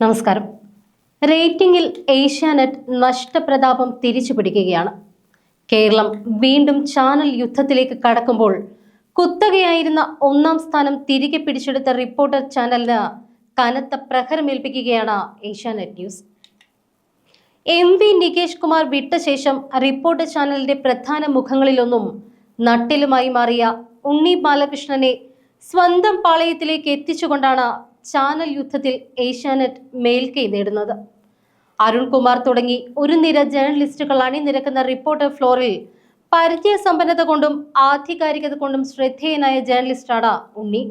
നമസ്കാരം. റേറ്റിംഗിൽ ഏഷ്യാനെറ്റ് നഷ്ടപ്രതാപം തിരിച്ചു പിടിക്കുകയാണ് കേരളം വീണ്ടും ചാനൽ യുദ്ധത്തിലേക്ക് കടക്കുമ്പോൾ കുത്തകയായിരുന്ന ഒന്നാം സ്ഥാനം തിരികെ പിടിച്ചെടുത്ത റിപ്പോർട്ടർ ചാനലിന് കനത്ത പ്രഹരമേൽപ്പിക്കുകയാണ് Asianet news. M V Nikesh Kumar വിട്ട ശേഷം റിപ്പോർട്ടർ ചാനലിന്റെ പ്രധാന മുഖങ്ങളിലൊന്നും നട്ടിലുമായി മാറിയ ഉണ്ണി ബാലകൃഷ്ണനെ സ്വന്തം പാളയത്തിലേക്ക് എത്തിച്ചുകൊണ്ടാണ് ചാനൽ യുദ്ധത്തിൽ ഏഷ്യാനെറ്റ് മേൽക്കൈ നേടുന്നത്. അരുൺകുമാർ തുടങ്ങി ഒരു നിര ജേർണലിസ്റ്റുകൾ അണിനിരക്കുന്ന റിപ്പോർട്ടർ ഫ്ലോറിൽ പരിചയസമ്പന്നത കൊണ്ടും ആധികാരികത കൊണ്ടും ശ്രദ്ധേയനായ ജേർണലിസ്റ്റാണ് ഉണ്ണി.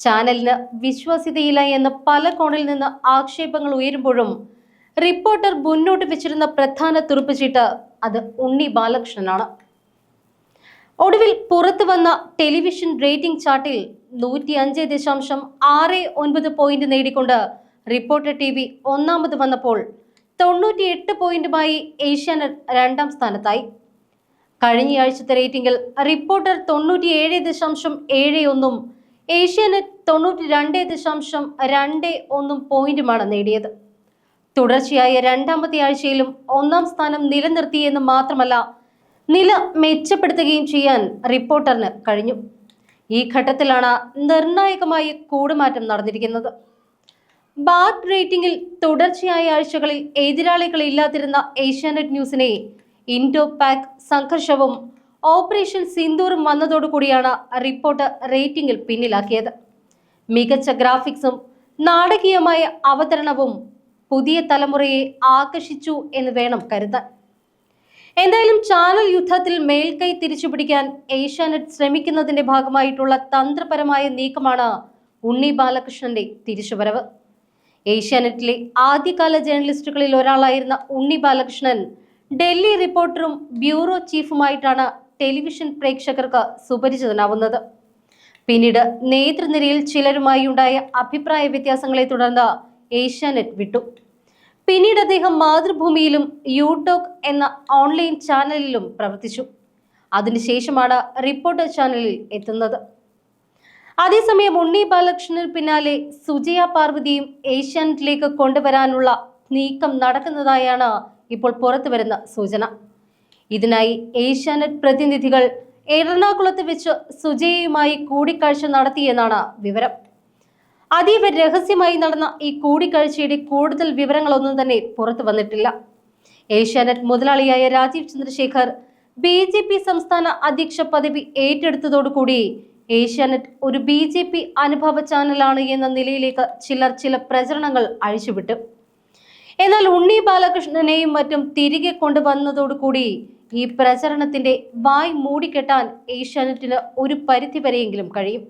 ചാനലിന് വിശ്വാസ്യതയില്ല എന്ന് പല കോണിൽ നിന്ന് ആക്ഷേപങ്ങൾ ഉയരുമ്പോഴും റിപ്പോർട്ടർ മുന്നോട്ട് വെച്ചിരുന്ന പ്രധാന തുറുപ്പുചീട്ട് അത് ഉണ്ണി ബാലകൃഷ്ണനാണ്. ഒടുവിൽ പുറത്തു വന്ന ടെലിവിഷൻ റേറ്റിംഗ് ചാർട്ടിൽ നൂറ്റി അഞ്ച് ദശാംശം ആറ് ഒൻപത് പോയിന്റ് നേടിക്കൊണ്ട് റിപ്പോർട്ടർ ടി വി ഒന്നാമത് വന്നപ്പോൾ തൊണ്ണൂറ്റി എട്ട് പോയിന്റുമായി ഏഷ്യാനെറ്റ് രണ്ടാം സ്ഥാനത്തായി. കഴിഞ്ഞയാഴ്ചത്തെ റേറ്റിംഗിൽ റിപ്പോർട്ടർ തൊണ്ണൂറ്റിയേഴ് ദശാംശം ഏഴ് ഒന്നും ഏഷ്യാനെറ്റ് തൊണ്ണൂറ്റി രണ്ട് ദശാംശം രണ്ട് ഒന്നും പോയിന്റുമാണ് നേടിയത്. തുടർച്ചയായ രണ്ടാമത്തെ ആഴ്ചയിലും ഒന്നാം സ്ഥാനം നിലനിർത്തിയെന്ന് മാത്രമല്ല നില മെച്ചപ്പെടുത്തുകയും ചെയ്യാൻ റിപ്പോർട്ടറിന് കഴിഞ്ഞു. ഈ ഘട്ടത്തിലാണ് നിർണായകമായി കൂടുമാറ്റം നടന്നിരിക്കുന്നത്. ബാത്ത് റേറ്റിംഗിൽ തുടർച്ചയായ ആഴ്ചകളിൽ എതിരാളികൾ ഇല്ലാതിരുന്ന ഏഷ്യാനെറ്റ് ന്യൂസിനെ ഇൻഡോ പാക് സംഘർഷവും ഓപ്പറേഷൻ സിന്ദൂറും വന്നതോടുകൂടിയാണ് റിപ്പോർട്ട് റേറ്റിംഗിൽ പിന്നിലാക്കിയത്. മികച്ച ഗ്രാഫിക്സും നാടകീയമായ അവതരണവും പുതിയ തലമുറയെ ആകർഷിച്ചു എന്ന് വേണം കരുതാൻ. എന്തായാലും ചാനൽ യുദ്ധത്തിൽ മേൽക്കൈ തിരിച്ചുപിടിക്കാൻ ഏഷ്യാനെറ്റ് ശ്രമിക്കുന്നതിന്റെ ഭാഗമായിട്ടുള്ള തന്ത്രപരമായ നീക്കമാണ് ഉണ്ണി ബാലകൃഷ്ണന്റെ തിരിച്ചുവരവ്. ഏഷ്യാനെറ്റിലെ ആദ്യകാല ജേർണലിസ്റ്റുകളിൽ ഒരാളായിരുന്ന ഉണ്ണി ബാലകൃഷ്ണൻ ഡൽഹി റിപ്പോർട്ടറും ബ്യൂറോ ചീഫുമായിട്ടാണ് ടെലിവിഷൻ പ്രേക്ഷകർക്ക് സുപരിചിതനാവുന്നത്. പിന്നീട് നേതൃനിരയിൽ ചിലരുമായി ഉണ്ടായ അഭിപ്രായ വ്യത്യാസങ്ങളെ തുടർന്ന് ഏഷ്യാനെറ്റ് വിട്ടു. പിന്നീട് അദ്ദേഹം മാതൃഭൂമിയിലും യൂടോക്ക് എന്ന ഓൺലൈൻ ചാനലിലും പ്രവർത്തിച്ചു. അതിനുശേഷമാണ് റിപ്പോർട്ടർ ചാനലിൽ എത്തുന്നത്. അതേസമയം ഉണ്ണി ബാലകൃഷ്ണന് പിന്നാലെ സുജയ പാർവതിയും ഏഷ്യാനെറ്റിലേക്ക് കൊണ്ടുവരാനുള്ള നീക്കം നടക്കുന്നതായാണ് ഇപ്പോൾ പുറത്തുവരുന്ന സൂചന. ഇതിനായി ഏഷ്യാനെറ്റ് പ്രതിനിധികൾ എറണാകുളത്ത് വെച്ച് സുജയയുമായി കൂടിക്കാഴ്ച നടത്തിയെന്നാണ് വിവരം. അതീവ രഹസ്യമായി നടന്ന ഈ കൂടിക്കാഴ്ചയുടെ കൂടുതൽ വിവരങ്ങളൊന്നും തന്നെ പുറത്തു വന്നിട്ടില്ല. Asianet മുതലാളിയായ Rajeev Chandrasekhar B J P സംസ്ഥാന അധ്യക്ഷ പദവി ഏറ്റെടുത്തതോടുകൂടി ഏഷ്യാനെറ്റ് ഒരു ബി ജെ പി അനുഭവ ചാനലാണ് എന്ന നിലയിലേക്ക് ചിലർ ചില പ്രചരണങ്ങൾ അഴിച്ചുവിട്ടു. എന്നാൽ ഉണ്ണി ബാലകൃഷ്ണനെയും മറ്റും തിരികെ കൊണ്ടുവന്നതോടുകൂടി ഈ പ്രചരണത്തിന്റെ വായ് മൂടിക്കെട്ടാൻ ഏഷ്യാനെറ്റിന് ഒരു പരിധിവരെയെങ്കിലും കഴിയും.